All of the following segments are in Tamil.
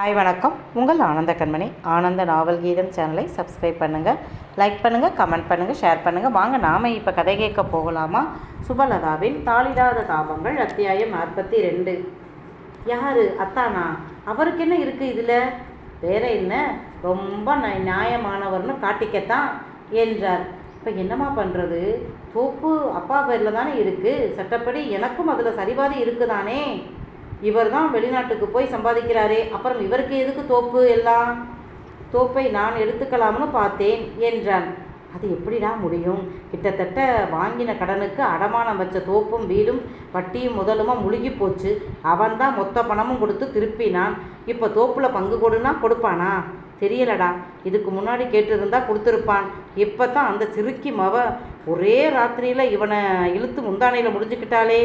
ஹாய் வணக்கம். உங்கள் ஆனந்த கண்மணி. ஆனந்த நாவல் கீதம் சேனலை சப்ஸ்கிரைப் பண்ணுங்கள் லைக் பண்ணுங்கள் கமெண்ட் பண்ணுங்கள் ஷேர் பண்ணுங்கள் வாங்க நாம் இப்போ கதை கேட்க போகலாமா? சுபலதாவின் தாளிடாத தாபங்கள் அத்தியாயம் நாற்பத்தி ரெண்டு யார்? அத்தானா? அவருக்கு என்ன இருக்குது இதில்? வேற என்ன? ரொம்ப ந- நியாயமானவர்னு காட்டிக்கத்தான் என்றார். இப்போ என்னம்மா பண்ணுறது தோப்பு அப்பா பேரில் தானே இருக்குது சட்டப்படி எனக்கும் அதில் சரிபாதி இருக்குதானே? இவர் தான் வெளிநாட்டுக்கு போய் சம்பாதிக்கிறாரே. அப்புறம் இவருக்கு எதுக்கு தோப்பு எல்லாம்? தோப்பை நான் எடுத்துக்கலாம்னு பார்த்தேன் என்றான். அது எப்படிடா முடியும்? கிட்டத்தட்ட வாங்கின கடனுக்கு அடமானம் வச்ச தோப்பும் வீடும் வட்டியும் முதலுமா முழுகி போச்சு. அவன் தான் மொத்த பணமும் கொடுத்து திருப்பினான். இப்போ தோப்பில் பங்கு கொடுனா கொடுப்பானா? தெரியலடா. இதுக்கு முன்னாடி கேட்டிருந்தா கொடுத்துருப்பான். இப்போ தான் அந்த சிறுக்கி மவ ஒரே ராத்திரியில் இவனை இழுத்து முந்தானையில் முடிஞ்சுக்கிட்டாளே.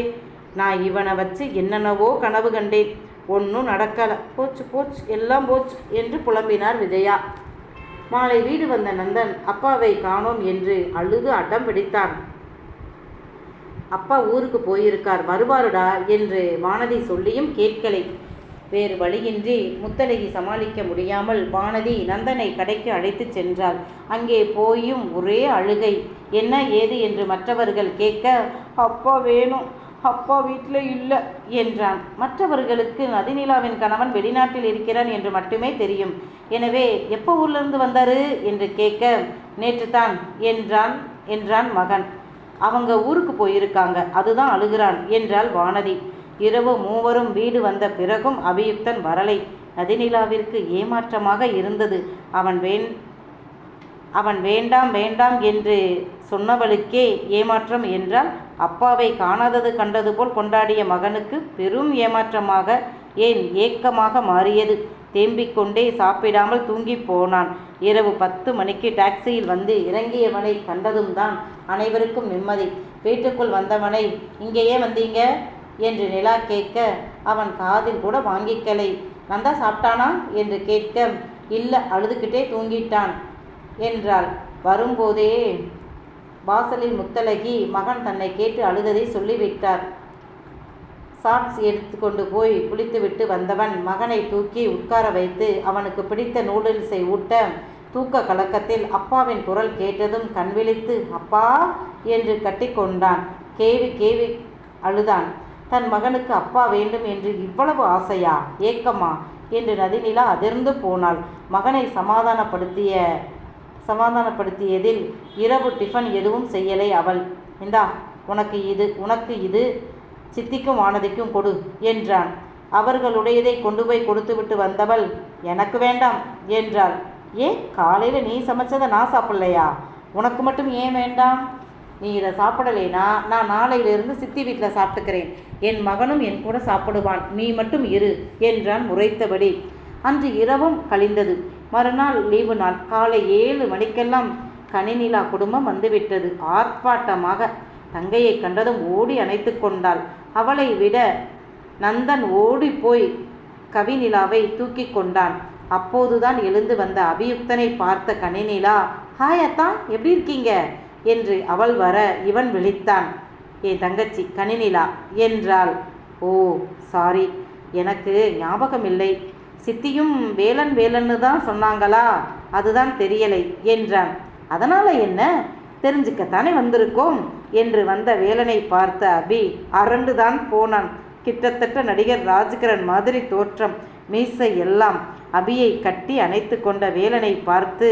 நான் இவனை வச்சு என்னென்னவோ கனவு கண்டேன். ஒன்றும் நடக்கலை. போச்சு போச்சு. எல்லாம் போச்சு என்று புலம்பினார் விஜயா. மாலை வீடு வந்த நந்தன் அப்பாவை காணோம் என்று அழுது அடம் பிடித்தான். அப்பா ஊருக்கு போயிருக்கார் வருவாருடா என்று வானதி சொல்லியும் கேட்கலை. வேறு வழியின்றி முத்தழகி சமாளிக்க முடியாமல் வானதி நந்தனை கடைக்கு அழைத்துச் சென்றாள். அங்கே போயும் ஒரே அழுகை. என்ன ஏது என்று மற்றவர்கள் கேட்க அப்பா வேணும். அப்பா வீட்டில் இல்லை என்றான். மற்றவர்களுக்கு நதிநிலாவின் கணவன் வெளிநாட்டில் இருக்கிறான் என்று மட்டுமே தெரியும். எனவே எப்போ ஊர்லேருந்து வந்தாரு? என்று கேட்க நேற்று தான் என்றான் என்றான் மகன். அவங்க ஊருக்கு போயிருக்காங்க. அதுதான் அழுகிறான் என்றாள் வானதி. இரவு மூவரும் வீடு வந்த பிறகும் அபியுக்தன் வரலை. நதிநிலாவிற்கு ஏமாற்றமாக இருந்தது. அவன் வேண் அவன் வேண்டாம் வேண்டாம் என்று சொன்னவளுக்கே ஏமாற்றம் என்றால் அப்பாவை காணாதது கண்டது போல் கொண்டாடிய மகனுக்கு பெரும் ஏமாற்றமாக ஏன் ஏக்கமாக மாறியது? தேம்பிக் கொண்டே சாப்பிடாமல் தூங்கி போனான். இரவு பத்து மணிக்கு டாக்ஸியில் வந்து இறங்கியவனை கண்டதும் தான் அனைவருக்கும் நிம்மதி. வீட்டுக்குள் வந்தவனை இங்கேயே வந்தீங்க? என்று நிலா கேட்க அவன் காதில் கூட வாங்கிக்கலை. நந்தா சாப்பிட்டானா? என்று கேட்க இல்லை அழுதுகிட்டே தூங்கிட்டான் என்றாள். வரும்போதே வாசலில் முத்தலகி மகன் தன்னை கேட்டு அழுததை சொல்லிவிட்டார். சாட்ஸ் எடுத்துக்கொண்டு போய் குளித்துவிட்டு வந்தவன் மகனை தூக்கி உட்கார வைத்து அவனுக்கு பிடித்த நூடுல்ஸை ஊட்ட தூக்க கலக்கத்தில் அப்பாவின் குரல் கேட்டதும் கண்விழித்து அப்பா! என்று கட்டிக்கொண்டான் கேவி கேவி அழுதான். தன் மகனுக்கு அப்பா வேண்டும் என்று இவ்வளவு ஆசையா? ஏக்கமா என்று நதிநிலா அதிர்ந்து போனாள். மகனை சமாதானப்படுத்திய சமாதானப்படுத்தியதில் இரவு டிஃபன் எதுவும் செய்யலை அவள். இந்தா உனக்கு இது உனக்கு இது. சித்திக்கும் வானதிக்கும் கொடு என்றான். அவர்களுடையதை கொண்டு போய் கொடுத்துவிட்டு வந்தவள் எனக்கு வேண்டாம் என்றாள். ஏன் காலையில் நீ சமைச்சதை நான் சாப்பிடலையா? உனக்கு மட்டும் ஏன் வேண்டாம்? நீ இதை சாப்பிடலைனா நான் நாளையிலிருந்து சித்தி வீட்டில் சாப்பிட்டுக்கிறேன். என் மகனும் என் கூட சாப்பிடுவான். நீ மட்டும் இரு என்றான் முறைத்தபடி. அன்று இரவும் கழிந்தது. மறுநாள் லீவு நாள். காலை ஏழு மணிக்கெல்லாம் கனிநிலா குடும்பம் வந்துவிட்டது. ஆர்ப்பாட்டமாக தங்கையை கண்டதும் ஓடி அணைத்து கொண்டாள். அவளை விட நந்தன் ஓடி போய் கவிநிலாவை தூக்கி கொண்டான். அப்போதுதான் எழுந்து வந்த அபியுக்தனை பார்த்த கனிநிலா ஹாய் அத்தா எப்படி இருக்கீங்க? என்று அவள் வர இவன் விழித்தான். என் தங்கச்சி கனிநிலா என்றாள். ஓ சாரி எனக்கு ஞாபகம் இல்லை சித்தியும் வேலன் வேலன்னு தான் சொன்னாங்களா? அதுதான் தெரியலை என்றான். அதனால் என்ன? தெரிஞ்சுக்கத்தானே வந்திருக்கோம் என்று வந்த வேலனை பார்த்த அபி அரண்டுதான் போனான். கிட்டத்தட்ட நடிகர் ராஜ்கிரண் மாதிரி தோற்றம் மீசை எல்லாம். அபியை கட்டி அணைத்து கொண்ட வேலனை பார்த்து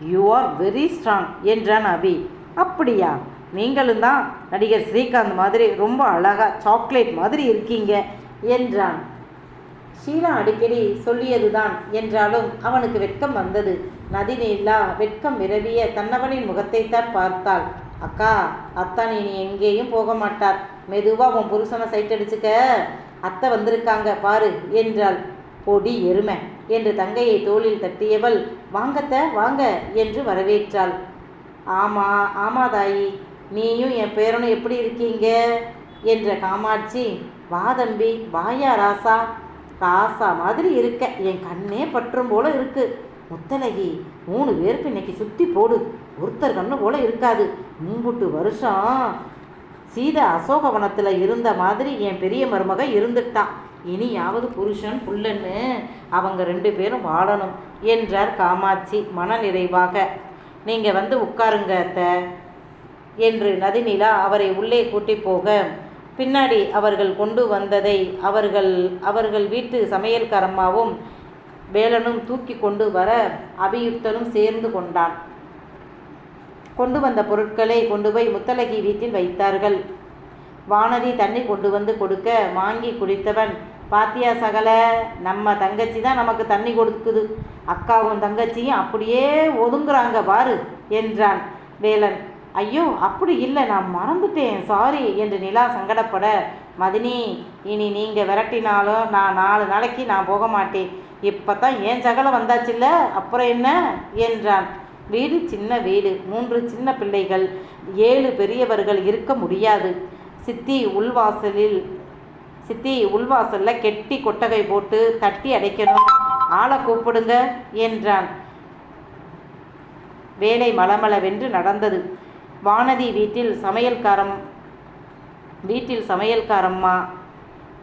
யூ ஆர் வெரி ஸ்ட்ராங் என்றான் அபி. அப்படியா? நீங்களும் தான் நடிகர் ஸ்ரீகாந்த் மாதிரி ரொம்ப அழகாக சாக்லேட் மாதிரி இருக்கீங்க என்றான். ஷீலா அடிக்கடி சொல்லியதுதான். என்றாலும் அவனுக்கு வெட்கம் வந்தது. நதினீலா வெட்கம் விரவிய தன்னவனின் முகத்தைத்தான் பார்த்தாள். அக்கா அத்தா நீ நீ எங்கேயும் போக மாட்டார். மெதுவாக உன் புருஷனை சைட் அடிச்சுக்க. அத்தை வந்திருக்காங்க பாரு என்றாள். பொடி எருமை என்று தங்கையை தோளில் தட்டியவள் வாங்கத்த வாங்க என்று வரவேற்றாள். ஆமா ஆமா தாயி நீயும் என் பேரனும் எப்படி இருக்கீங்க? என்ற காமாட்சி வா தம்பி வாயா ராசா காசா மாதிரி இருக்க. என் கண்ணே பற்றும் போல இருக்கு. முத்தலகி மூணு பேருக்கு இன்னைக்கு சுத்தி போடு. ஒருத்தர் கண்ணு போல இருக்காது. மும்புட்டு வருஷம். சீதை அசோகவனத்தில் இருந்த மாதிரி என் பெரிய மருமக இருந்துட்டான் இனியாவது புருஷன் புள்ளன்னு அவங்க ரெண்டு பேரும் வாழணும் என்றார் காமாட்சி மனநிறைவாக. நீங்கள் வந்து உட்காருங்க என்று நதிநிலா அவரை உள்ளே கூட்டி போக பின்னாடி அவர்கள் கொண்டு வந்ததை அவர்கள் அவர்கள் வீட்டு சமையல்காரம்மாவும் வேலனும் தூக்கி கொண்டு வர அபியுக்தனும் சேர்ந்து கொண்டான். கொண்டு வந்த பொருட்களை கொண்டு போய் முத்தலகி வீட்டில் வைத்தார்கள். வானதி தண்ணி கொண்டு வந்து கொடுக்க வாங்கி குடித்தவன் பாத்தியா சகல நம்ம தங்கச்சி தான் நமக்கு தண்ணி கொடுக்குது. அக்காவும் தங்கச்சியும் அப்படியே ஒதுங்குறாங்க பாரு என்றான் வேலன். ஐயோ அப்படி இல்லை நான் மறந்துட்டேன். சாரி என்று நிலா சங்கடப்பட மதினி இனி நீங்கள் விரட்டினாலும் நான் நாலு நாளைக்கு நான் போக மாட்டேன். இப்போ தான் ஏன் சகலம் வந்தாச்சுல்ல? அப்புறம் என்ன? என்றான். வீடு சின்ன வீடு மூன்று சின்ன பிள்ளைகள் ஏழு பெரியவர்கள் இருக்க முடியாது. சித்தி உள்வாசலில் சித்தி உள்வாசலில் கெட்டி கொட்டகை போட்டு தட்டி அடைக்கணும். ஆளை கூப்பிடுங்க என்றான். வேலை மளமளவென்று நடந்தது. வானதி வீட்டில் சமையல்காரம் வீட்டில் சமையல்காரம்மா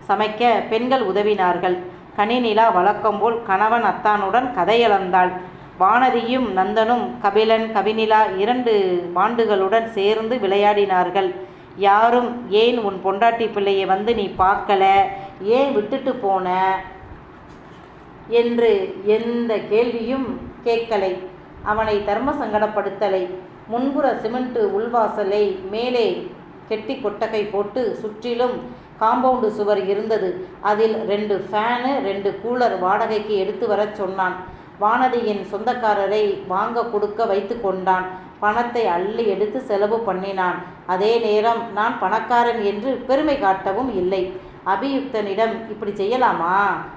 சமைக்க பெண்கள் உதவினார்கள். கனிநிலா வழக்கம்போல் கணவன் அத்தானுடன் கதையளந்தாள். வானதியும் நந்தனும் கபிலன் கபினிலா இரண்டு பாண்டுகளுடன் சேர்ந்து விளையாடினார்கள். யாரும் ஏன் உன் பொண்டாட்டி பிள்ளையை வந்து நீ பார்க்கல? ஏன் விட்டுட்டு போன? என்று எந்த கேள்வியும் கேட்கலை. அவனை தர்ம சங்கடப்படுத்தலை. முன்புற சிமெண்ட்டு உள்வாசலை மேலே கெட்டி கொட்டகை போட்டு சுற்றிலும் காம்பவுண்டு சுவர் இருந்தது. அதில் ரெண்டு ஃபேனு ரெண்டு கூலர் வாடகைக்கு எடுத்து வரச் சொன்னான். வானதியின் சொந்தக்காரரை வாங்க கொடுக்க வைத்து கொண்டான். பணத்தை அள்ளி எடுத்து செலவு பண்ணினான். அதே நேரம் நான் பணக்காரன் என்று பெருமை காட்டவும் இல்லை. அபியுக்தனிடம் இப்படி செய்யலாமா?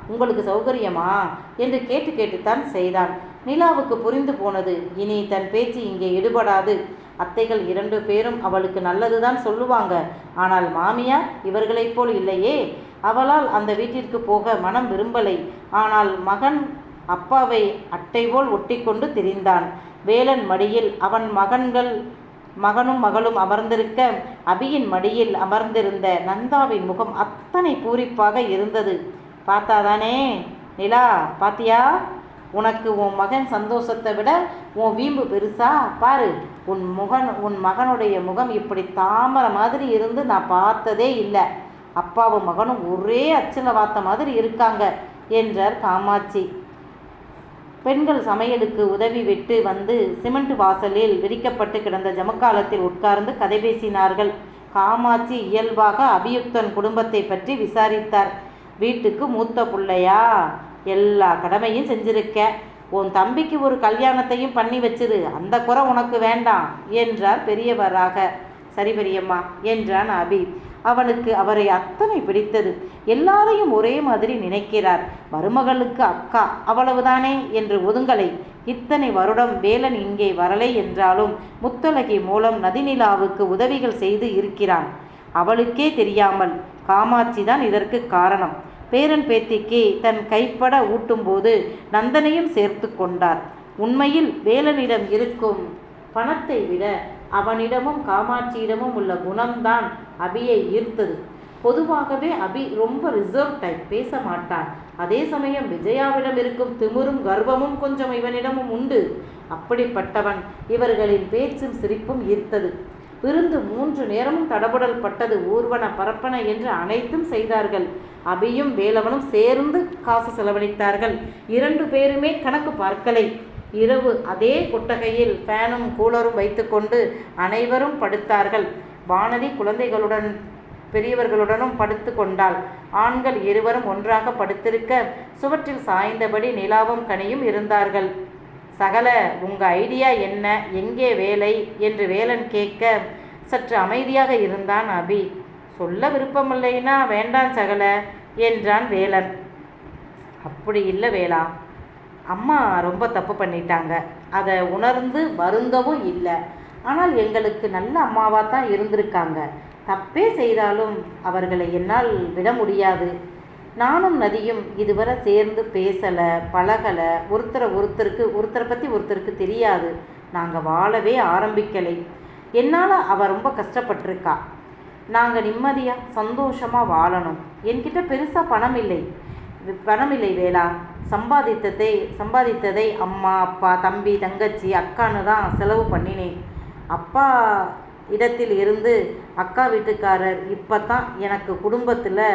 உங்களுக்கு சௌகரியமா? என்று கேட்டு கேட்டுத்தான் செய்தான். நிலாவுக்கு புரிந்து போனது. இனி தன் பேச்சு இங்கே ஈடுபடாது அத்தைகள் இரண்டு பேரும் அவளுக்கு நல்லதுதான் சொல்லுவாங்க. ஆனால் மாமியார் இவர்களைப் போல் இல்லையே. அவளால் அந்த வீட்டிற்கு போக மனம் விரும்பலை. ஆனால் மகன் அப்பாவை அட்டை போல் ஒட்டிக்கொண்டு திரிந்தான். வேலன் மடியில் அவன் மகன்கள் மகனும் மகளும் அமர்ந்திருக்க அபியின் மடியில் அமர்ந்திருந்த நந்தாவின் முகம் அத்தனை பூரிப்பாக இருந்தது. பார்த்தாதானே? நிலா பாத்தியா? உனக்கு உன் மகன் சந்தோஷத்தை விட உன் வீம்பு பெருசா? பாரு உன் முகன் உன் மகனுடைய முகம் இப்படி தாமரை மாதிரி இருந்து நான் பார்த்ததே இல்லை. அப்பாவும் மகனும் ஒரே அச்சில் வாத்த மாதிரி இருக்காங்க என்றார் காமாட்சி. பெண்கள் சமையலுக்கு உதவி விட்டு வந்து சிமெண்ட் வாசலில் விரிக்கப்பட்டு கிடந்த ஜமக்காலத்தில் உட்கார்ந்து கதை பேசினார்கள். காமாட்சி இயல்பாக அபியுக்தன் குடும்பத்தை பற்றி விசாரித்தார். வீட்டுக்கு மூத்த பிள்ளையா? எல்லா கடமையும் செஞ்சிருக்க. உன் தம்பிக்கு ஒரு கல்யாணத்தையும் பண்ணி வச்சிரு. அந்த குறை உனக்கு வேண்டாம் என்றார் பெரியவராக. சரி பெரியம்மா என்றான் அபி. அவனுக்கு அவரை அத்தனை பிடித்தது. எல்லாரையும் ஒரே மாதிரி நினைக்கிறார். மருமகளுக்கு அக்கா அவ்வளவுதானே என்று ஒதுங்கலை. இத்தனை வருடம் வேலன் இங்கே வரலை என்றாலும் முத்தலகி மூலம் நதிநிலாவுக்கு உதவிகள் செய்து இருக்கிறான். அவளுக்கே தெரியாமல் காமாட்சி தான் இதற்கு காரணம். பேரன் பேத்திக்கு தன் கைப்பட ஊட்டும்போது நந்தனையும் சேர்த்து கொண்டார். உண்மையில் வேலனிடம் இருக்கும் பணத்தை விட அவனிடமும் காமாட்சியிடமும் உள்ள குணம்தான் அபியை ஈர்த்தது. பொதுவாகவே அபி ரொம்ப ரிசர்வ் டைப் பேச மாட்டான். அதே சமயம் விஜயாவிடம் இருக்கும் திமிரும் கர்வமும் கொஞ்சம் இவனிடமும் உண்டு. அப்படிப்பட்டவன் இவர்களின் பேச்சும் சிரிப்பும் ஈர்த்தது. விருந்து மூன்று நேரமும் தடபுடல் பட்டது. ஊர்வன பரப்பன என்று அனைத்தும் செய்தார்கள். அபியும் வேலவனும் சேர்ந்து காசு செலவழித்தார்கள். இரண்டு பேருமே கணக்கு பார்க்கலை. இரவு அதே கொட்டகையில் ஃபேனும் கூலரும் வைத்துக்கொண்டு அனைவரும் படுத்தார்கள். வானதி குழந்தைகளுடன் பெரியவர்களுடனும் படுத்து கொண்டாள். ஆண்கள் இருவரும் ஒன்றாக படுத்திருக்க சுவற்றில் சாய்ந்தபடி நிலாவும் கனியும் இருந்தார்கள். சகல உங்க ஐடியா என்ன? எங்கே வேலை? என்று வேலன் கேட்க சற்று அமைதியாக இருந்தான் அபி. சொல்ல விருப்பமில்லைனா வேண்டாம் சகல என்றான் வேலன். அப்படி இல்லை வேளா அம்மா ரொம்ப தப்பு பண்ணிட்டாங்க. அதை உணர்ந்து வருந்தவும் இல்லை. ஆனால் எங்களுக்கு நல்ல அம்மாவாக தான் இருந்திருக்காங்க. தப்பே செய்தாலும் அவர்களை என்னால் விட முடியாது. நானும் நதியும் இதுவரை சேர்ந்து பேசலை பழகலை. ஒருத்தரை ஒருத்தருக்கு ஒருத்தரை பற்றி ஒருத்தருக்கு தெரியாது. நாங்கள் வாழவே ஆரம்பிக்கலை. என்னால் அவள் ரொம்ப கஷ்டப்பட்டிருக்கா. நாங்கள் நிம்மதியாக சந்தோஷமாக வாழணும். என்கிட்ட பெருசாக பணம் இல்லை பணம் இல்லை வேளா சம்பாதித்ததை சம்பாதித்ததை அம்மா அப்பா தம்பி தங்கச்சி அக்கான்னு தான் செலவு பண்ணினேன். அப்பா இடத்தில் இருந்து அக்கா வீட்டுக்காரர் இப்போ தான் எனக்கு குடும்பத்தில்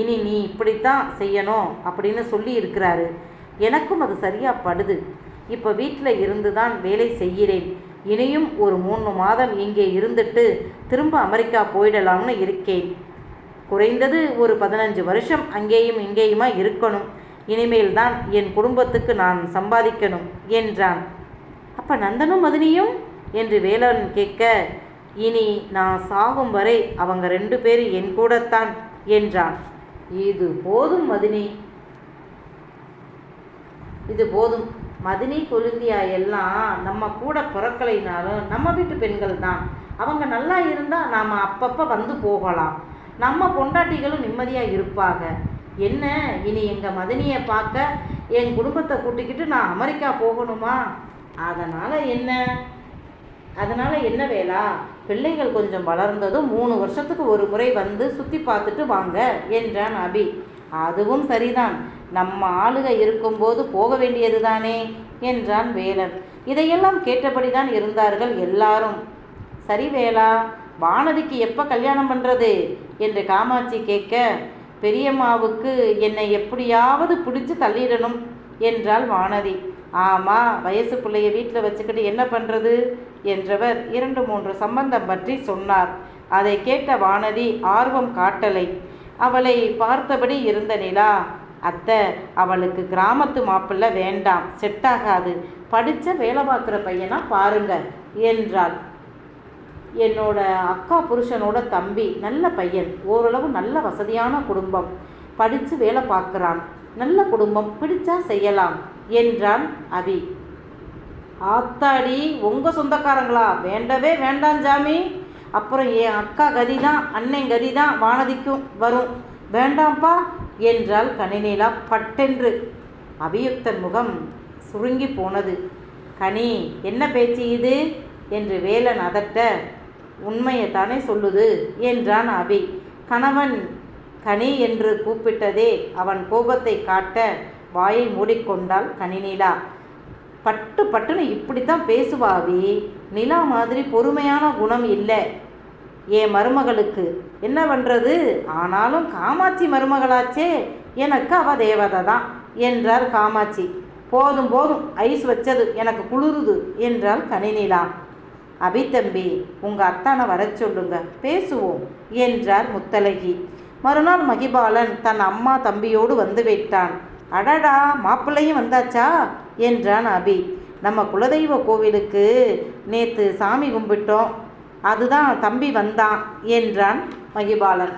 இனி நீ இப்படித்தான் செய்யணும் அப்படின்னு சொல்லி இருக்கிறாரு. எனக்கும் அது சரியாக படுது. இப்போ வீட்டில் இருந்து தான் வேலை செய்கிறேன். இனியும் ஒரு மூணு மாதம் இங்கே இருந்துட்டு திரும்ப அமெரிக்கா போயிடலாம்னு இருக்கேன். குறைந்தது ஒரு பதினஞ்சு வருஷம் அங்கேயும் இங்கேயுமா இருக்கணும். இனிமேல் தான் என் குடும்பத்துக்கு நான் சம்பாதிக்கணும் என்றான். அப்போ நந்தனும் மதினியும்? என்று வேலன் கேட்க இனி நான் சாகும் வரை அவங்க ரெண்டு பேரும் என் கூடத்தான் என்றான். இது போதும் மதினி. இது போதும். மதினி கொழுந்தியா எல்லாம் நம்ம கூட பிறக்கலைனாலும் நம்ம வீட்டு பெண்கள் தான் அவங்க நல்லா இருந்தால் நாம் அப்பப்போ வந்து போகலாம். நம்ம பொண்டாட்டிகளும் நிம்மதியாக இருப்பாங்க. என்ன? இனி எங்கள் மதினியை பார்க்க என் குடும்பத்தை கூட்டிக்கிட்டு நான் அமெரிக்கா போகணுமா? அதனால் என்ன? அதனால் என்ன வேலா பிள்ளைகள் கொஞ்சம் வளர்ந்ததும் மூணு வருஷத்துக்கு ஒரு முறை வந்து சுற்றி பார்த்துட்டு வாங்க என்றான் அபி. அதுவும் சரிதான். நம்ம ஆளுக இருக்கும்போது போக வேண்டியது தானே என்றான் வேலன் இதையெல்லாம் கேட்டபடிதான் இருந்தார்கள் எல்லாரும். சரி வேலா வானதிக்கு எப்போ கல்யாணம் பண்ணுறது என்று காமாட்சி கேட்க பெரியம்மாவுக்கு என்னை எப்படியாவது பிடிச்சு தள்ளிடணும் என்றாள் வானதி. ஆமாம் வயசு பிள்ளைய வீட்டில் வச்சுக்கிட்டு என்ன பண்ணுறது என்றவர் இரண்டு மூன்று சம்பந்தம் பற்றி சொன்னார். அதை கேட்ட வானதி ஆர்வம் காட்டலை. அவளை பார்த்தபடி இருந்த நிலா அத்தை அவளுக்கு கிராமத்து மாப்பிள்ளை வேண்டாம் செட் ஆகாது படித்த வேலை பார்க்குற பையனா பாருங்க என்றாள். என்னோட அக்கா புருஷனோட தம்பி நல்ல பையன் ஓரளவு நல்ல வசதியான குடும்பம். படித்து வேலை பார்க்குறான். நல்ல குடும்பம் பிடிச்சா செய்யலாம் என்றான் அபி. ஆத்தாடி உங்கள் சொந்தக்காரங்களா? வேண்டவே வேண்டாம் ஜாமி. அப்புறம் என் அக்கா கதி தான் அண்ணன் கதி தான் வானதிக்கும் வரும். வேண்டாம்ப்பா என்றாள் கனிநீலா பட்டென்று. அபியுக்தன் முகம் சுருங்கி போனது. கனி என்ன பேச்சு இது? என்று வேலன் அதட்ட. உண்மையை தானே சொல்லுது என்றான் அபி. கணவன் கனி என்று கூப்பிட்டதே அவன் கோபத்தை காட்ட வாயை மூடிக்கொண்டாள் கனிநீலா. பட்டு பட்டுன்னு இப்படித்தான் பேசுவாவி நிலா மாதிரி பொறுமையான குணம் இல்லை. என் மருமகளுக்கு என்ன பண்ணுறது ஆனாலும் காமாட்சி மருமகளாச்சே எனக்கு அவ தேவதை தான் என்றார் காமாட்சி. போதும் போதும் ஐஸ் வச்சது எனக்கு குளிருது என்றாள் கனிநிலா. அபித்தம்பி உங்கள் அத்தானை வர சொல்லுங்க பேசுவோம் என்றார் முத்தலகி. மறுநாள் மகிபாலன் தன் அம்மா தம்பியோடு வந்து விட்டான். அடடா மாப்பிள்ளையும் வந்தாச்சா? என்றான் அபி. நம்ம குலதெய்வ கோவிலுக்கு நேற்று சாமி கும்பிட்டோம். அதுதான் தம்பி வந்தான் என்றான் மகிபாலன்.